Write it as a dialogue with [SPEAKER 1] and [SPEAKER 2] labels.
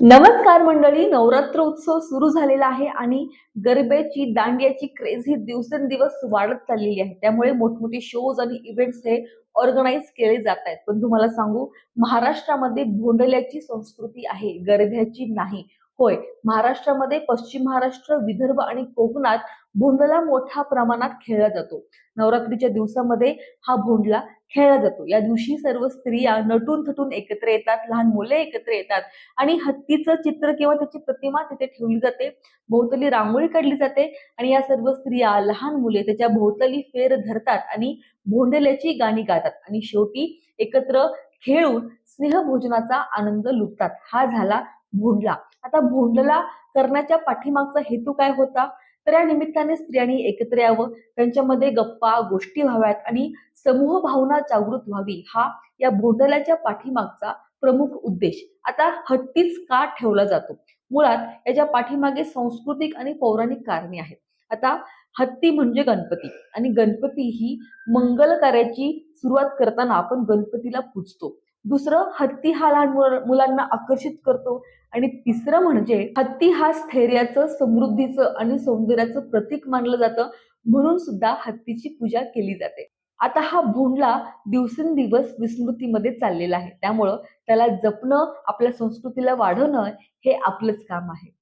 [SPEAKER 1] नमस्कार मंडळी नवरात्र उत्सव सुरू झालेला आहे आणि गरब्याची दांडियाची क्रेज ही दिवसेंदिवस वाढत चाललेली आहे. त्यामुळे मोठमोठे शोज आणि इव्हेंट्स हे ऑर्गनाईज केले जात आहेत. पण तुम्हाला सांगू महाराष्ट्रामध्ये भोंडल्याची संस्कृती आहे गरब्याची नाही. होय महाराष्ट्रामध्ये पश्चिम महाराष्ट्र विदर्भ आणि कोकणात भोंडला मोठ्या प्रमाणात खेळला जातो. नवरात्रीच्या दिवसामध्ये हा भोंडला खेळला जातो. या दिवशी सर्व स्त्रिया नटून थटून एकत्र येतात लहान मुले एकत्र येतात आणि हत्तीचं चित्र किंवा त्याची प्रतिमा तिथे ठेवली जाते. भोवतली रांगोळी काढली जाते आणि या सर्व स्त्रिया लहान मुले त्याच्या भोवतली फेर धरतात आणि भोंडल्याची गाणी गातात आणि शेवटी एकत्र खेळून स्नेहभोजनाचा आनंद लुटतात. हा झाला भोंडला. आता भोंडला करण्याच्या पाठीमागचा हेतू काय होता? तर या निमित्ताने स्त्रियांनी एकत्र यावं. त्यांच्यामध्ये गप्पा गोष्टी व्हाव्यात आणि समूह भावना जागृत व्हावी. हा या भोंडल्याच्या पाठीमागचा प्रमुख उद्देश. आता हत्तीच का ठेवला जातो? मुळात याच्या पाठीमागे सांस्कृतिक आणि पौराणिक कारणे आहेत. आता हत्ती म्हणजे गणपती आणि गणपती ही मंगल कार्याची सुरुवात करताना आपण गणपतीला पूजतो. दुसरं हत्ती हा लहान मुलांना आकर्षित करतो. आणि तिसरं म्हणजे हत्ती हा स्थैर्याचं समृद्धीचं आणि सौंदर्याचं प्रतीक मानलं जातं. म्हणून सुद्धा हत्तीची पूजा केली जाते. आता हा भोंडला दिवसेंदिवस विस्मृतीमध्ये चाललेला आहे. त्यामुळं त्याला जपणं आपल्या संस्कृतीला वाढवणं हे आपलंच काम आहे.